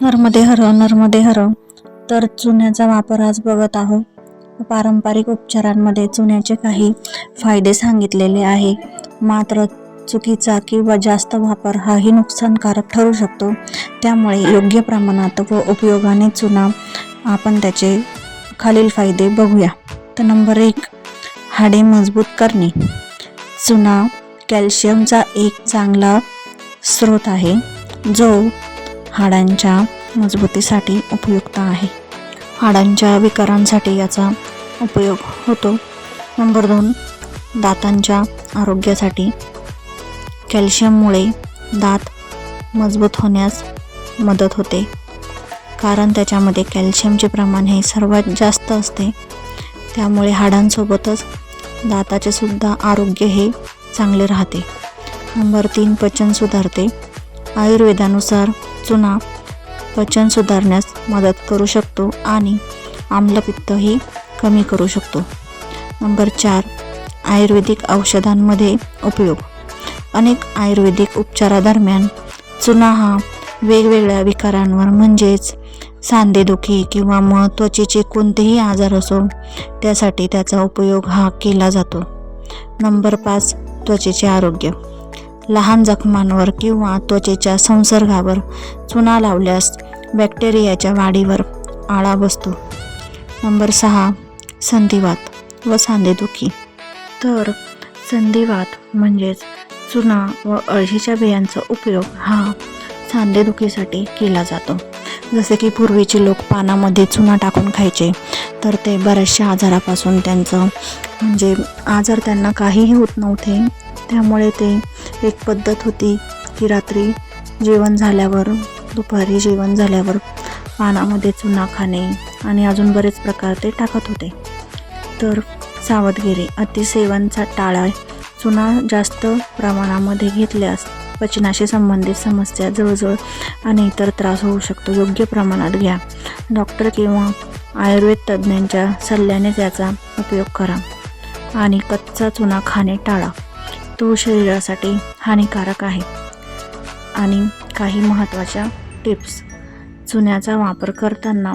नर्मदे हर नर्मदे हर. तर चुन्याचा वापर आज बघत आहोत. पारंपरिक उपचारांमध्ये चुन्याचे काही फायदे सांगितलेले आहे. मात्र चुकीचा किंवा जास्त वापर हाही नुकसानकारक ठरू शकतो. त्यामुळे योग्य प्रमाणात व उपयोगाने चुना आपण त्याचे खालील फायदे बघूया. तर नंबर एक हाडे मजबूत करणे. चुना कॅल्शियमचा एक चांगला स्रोत आहे जो हाडांच्या मजबूतीसाठी उपयुक्त आहे. हाडांच्या विकारांसाठी याचा उपयोग होतो. नंबर दोन दातांच्या आरोग्यासाठी. कॅल्शियममुळे दात मजबूत होण्यास मदत होते. कारण त्याच्यामध्ये कॅल्शियमचे प्रमाण हे सर्वात जास्त असते. त्यामुळे हाडांसोबतच दाताचे सुद्धा आरोग्य हे चांगले राहते. नंबर तीन पचन सुधारते. आयुर्वेदानुसार चुना पचन सुधारण्यास मदत करू शकतो आणि आम्लपित्तही कमी करू शकतो. नंबर चार आयुर्वेदिक औषधांमध्ये उपयोग. अनेक आयुर्वेदिक उपचारादरम्यान चुना हा वेगवेगळ्या विकारांवर म्हणजेच सांधेदुखी किंवा मग त्वचेचे कोणतेही आजार असो त्यासाठी त्याचा उपयोग हा केला जातो. नंबर पाच त्वचेचे आरोग्य. लहान जखमांवर किंवा त्वचेच्या संसर्गावर चुना लावल्यास बॅक्टेरियाच्या वाढीवर आळा बसतो. नंबर सहा संधिवात व सांधेदुखी. तर संधिवात म्हणजेच चुना व अळशीच्या बियांचा उपयोग हा सांधेदुखीसाठी केला जातो. जसे की पूर्वीचे लोक पानामध्ये चुना टाकून खायचे तर ते बऱ्याचशा आजारापासून त्यांचं म्हणजे आजार त्यांना काहीही होत नव्हते त्यामुळे ते एक पद्धत होती की रात्री जेवण झाल्यावर दुपारी जेवण झाल्यावर पानामध्ये चुना खाणे आणि अजून बरेच प्रकार ते टाकत होते. तर सावधगिरी अतिसेवनचा टाळा चुना जास्त प्रमाणामध्ये घेतल्यास पचनाशी संबंधित समस्या जळजळ आणि इतर त्रास होऊ शकतो. योग्य प्रमाणात घ्या. डॉक्टर किंवा आयुर्वेद तज्ज्ञांच्या सल्ल्याने त्याचा उपयोग करा. आणि कच्चा चुना खाणे टाळा. तो शरीरासाठी हानिकारक आहे. आणि काही महत्त्वाच्या टिप्स. चुन्याचा वापर करताना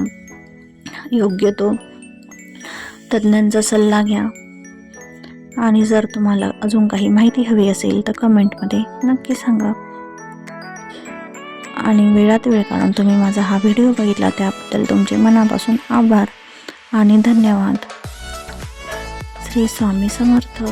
योग्य तो तज्ज्ञांचा सल्ला घ्या. आणि जर तुम्हाला अजून काही माहिती हवी असेल तर कमेंटमध्ये नक्की सांगा. आणि वेळात वेळ काढून तुम्ही माझा हा व्हिडिओ बघितला त्याबद्दल तुमचे मनापासून आभार आणि धन्यवाद. श्री स्वामी समर्थ.